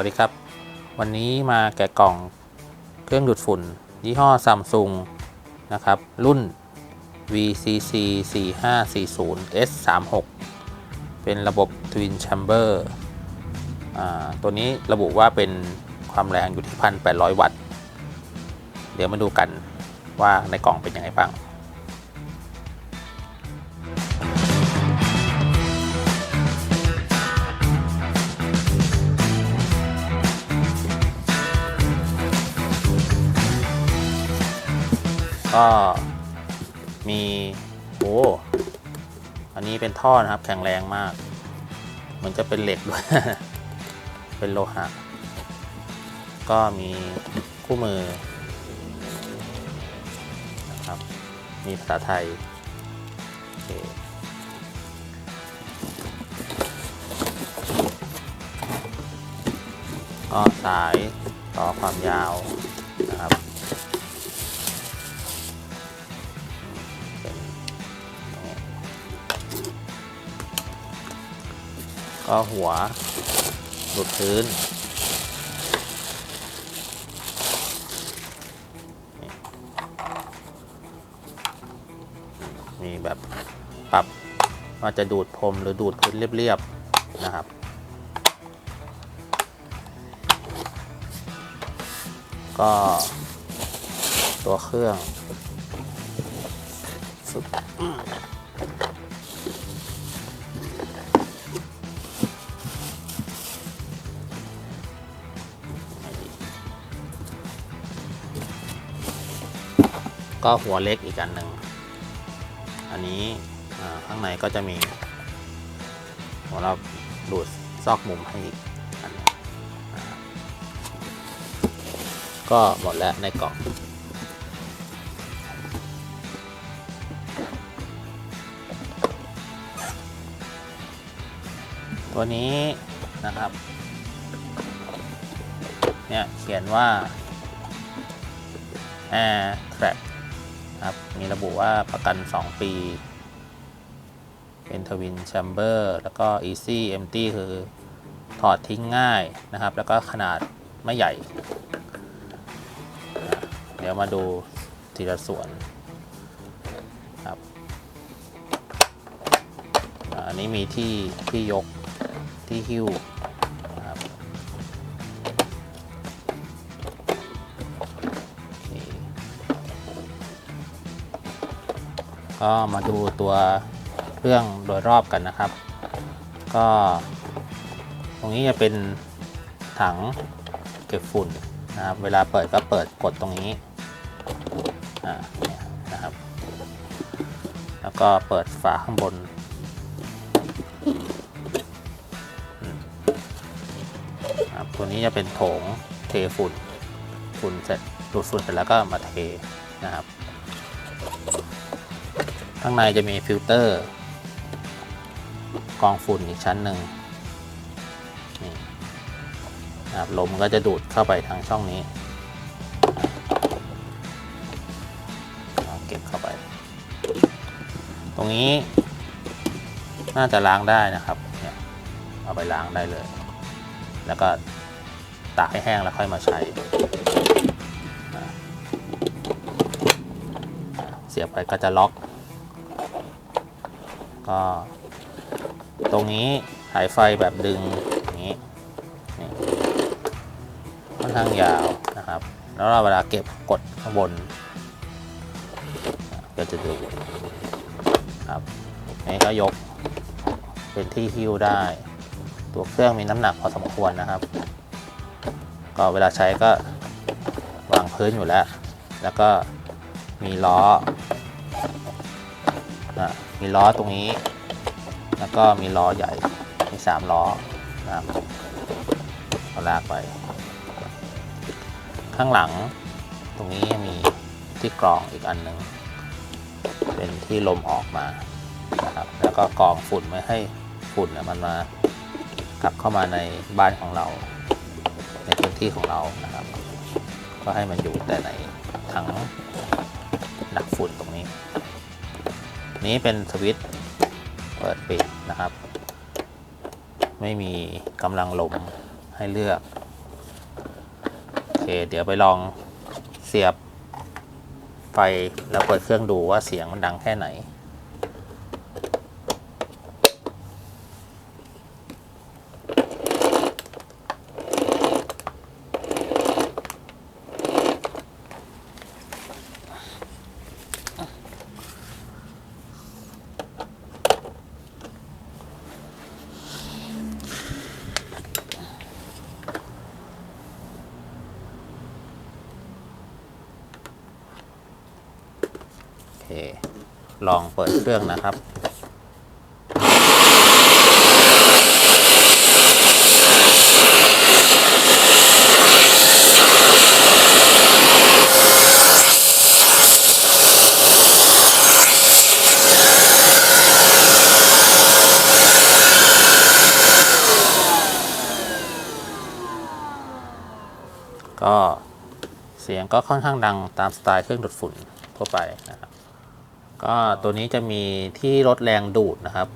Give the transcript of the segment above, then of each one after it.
วัสดีครับ วันนี้มาแกะกล่องเครื่องดูดฝุ่น ยี่ห้อซัมซุงนะครับ รุ่น VCC 4540 S36 เป็นระบบ Twin Chamber อ่าตัวนี้ระบุว่าเป็นความแรงอยู่ที่ 1,800 วัตต์ เดี๋ยวมาดูกันว่าในกล่องเป็นยังไงบ้าง ก็มีโอ้อันนี้เป็นท่อนะครับ แข็งแรงมาก เหมือนจะเป็นเหล็กด้วย เป็นโลหะ ก็มีคู่มือนะครับ มีภาษาไทยก็สายต่อความยาวนะครับ ก็หัวหลุดพื้น นี่มีแบบปรับว่าจะดูดพรมหรือดูดพื้นเรียบๆนะครับก็ตัวเครื่อง ก็หัวเล็กอีกอันหนึ่ง อันนี้ข้างในก็จะมีหัวเราดูดซอกมุมให้อีกอันอก็หมดแล้วในกล่องตัวนี้นะครับ เนี่ย เขียนว่า Air Track ครับ มีระบุว่าประกัน 2 ปี เป็นทวินแชมเบอร์แล้วก็ Easy Empty คือถอดทิ้งง่ายนะครับ แล้วก็ขนาดไม่ใหญ่ เดี๋ยวมาดูทีละส่วนครับอันนี้มีที่ที่ยกที่หิ้ว ก็มาดูตัวเครื่องโดยรอบกันนะครับ ก็ ตรงนี้จะเป็นถังเก็บฝุ่นนะครับ เวลาเปิดก็เปิดกดตรงนี้นะครับ แล้วก็เปิดฝาข้างบนตัวนี้จะเป็นโถงเทฝุ่นฝุ่นเสร็จดูดฝุ่นเสร็จแล้วก็มาเทนะครับ ข้างในจะมีฟิลเตอร์กองฝุ่นอีกชั้นหนึ่งนี่นะครับลมก็จะดูดเข้าไปทางช่องนี้เอาเก็บเข้าไป ตรงนี้ น่าจะล้างได้นะครับเนี่ยเอาไปล้างได้เลย แล้วก็ตากให้แห้งแล้วค่อยมาใช้ เสียบไปก็จะล็อก ก็ ตรงนี้สายไฟแบบดึงอย่างนี้นี่ค่อนข้างยาวนะครับ แล้วเราเวลาเก็บกดข้างบน ก็จะดูครับนี้ก็ยกเป็นที่หิ้วได้ ตัวเครื่องมีน้ำหนักพอสมควรนะครับ ก็เวลาใช้ก็วางพื้นอยู่แล้ว แล้วก็มีล้อ อะมีล้อตรงนี้ แล้วก็มีล้อใหญ่ มีสามล้อนะครับเอาลากไป ข้างหลังตรงนี้มีที่กรองอีกอันหนึ่งเป็นที่ลมออกมานะครับ แล้วก็กรองฝุ่นไม่ให้ฝุ่นมันมากลับเข้ามาในบ้านของเรา ในพื้นที่ของเรานะครับ ก็ให้มันอยู่แต่ในถังดักฝุ่นตรงนี้ นี้เป็นสวิตช์เปิดปิดนะครับ ไม่มีกำลังลมให้เลือก โอเค เดี๋ยวไปลองเสียบไฟแล้วเปิดเครื่องดูว่าเสียงมันดังแค่ไหน เคลองเปิดเครื่องนะครับก็เสียงก็ค่อนข้างดังตามสไตล์เครื่องดูดฝุ่นทั่วไปนะครับ ก็ตัวนี้จะมีที่ลดแรงดูดนะครับ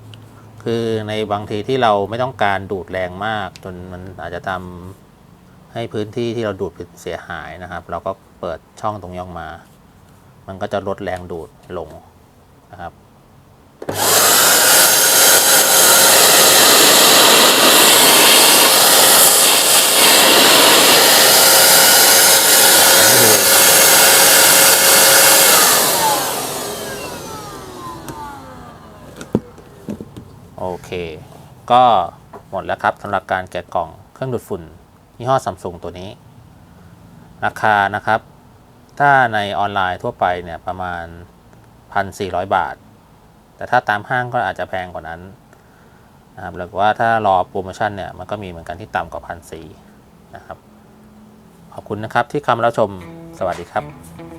คือในบางทีที่เราไม่ต้องการดูดแรงมาก จนมันอาจจะทำให้พื้นที่ที่เราดูดเสียหายนะครับ เราก็เปิดช่องตรงนี้ออกมา มันก็จะลดแรงดูดลงนะครับ อันนี้คือโอ เค ก็หมดแล้วครับสำหรับการแกะกล่องเครื่องดูดฝุ่นยี่ห้อซัมซุงตัวนี้ ราคานะครับ ถ้าในออนไลน์ทั่วไปเนี่ยประมาณ 1,400 บาท แต่ถ้าตามห้างก็อาจจะแพงกว่านั้นนะครับหรือว่าถ้ารอโปรโมชั่นเนี่ยมันก็มีเหมือนกันที่ต่ำกว่า1,400นะครับ ขอบคุณนะครับที่เข้ามารับชมสวัสดีครับ